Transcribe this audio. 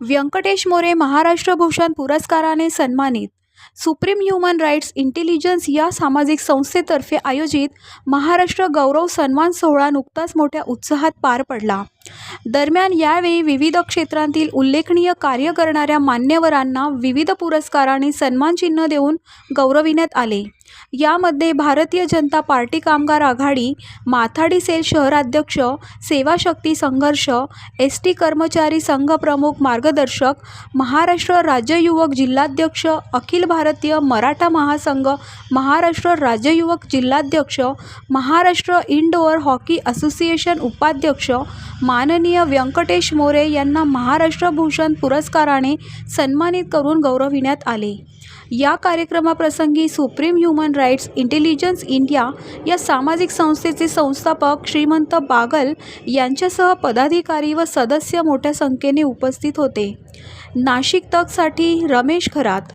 व्यंकटेश मोरे महाराष्ट्र भूषण पुरस्काराने सन्मानित. Supreme human rights intelligence या सामाजिक संस्थेतर्फे आयोजित महाराष्ट्र गौरव सन्मान सोहळा नुकताच मोठ्या उत्साहात पार पडला. दरम्यान यावेळी विविध क्षेत्रांतील उल्लेखनीय कार्य करणाऱ्या मान्यवरांना विविध पुरस्काराने सन्मानचिन्ह देऊन गौरविण्यात आले. यामध्ये भारतीय जनता पार्टी कामगार आघाडी माथाडी सेल शहराध्यक्ष सेवाशक्ती संघर्ष एस टी कर्मचारी संघ प्रमुख मार्गदर्शक महाराष्ट्र राज्य युवक जिल्हाध्यक्ष अखिल भारतीय मराठा महासंघ महाराष्ट्र राज्य युवक जिल्हाध्यक्ष महाराष्ट्र इनडोअर हॉकी असोसिएशन उपाध्यक्ष माननीय व्यंकटेश मोरे यांना महाराष्ट्र भूषण पुरस्काराने सन्मानित करून गौरविण्यात आले. या कार्यक्रमाप्रसंगी supreme human rights intelligence India या सामाजिक संस्थेचे संस्थापक श्रीमंत बागल यांच्यासह पदाधिकारी व सदस्य मोठ्या संख्येने उपस्थित होते. नाशिक तकसाठी रमेश खरात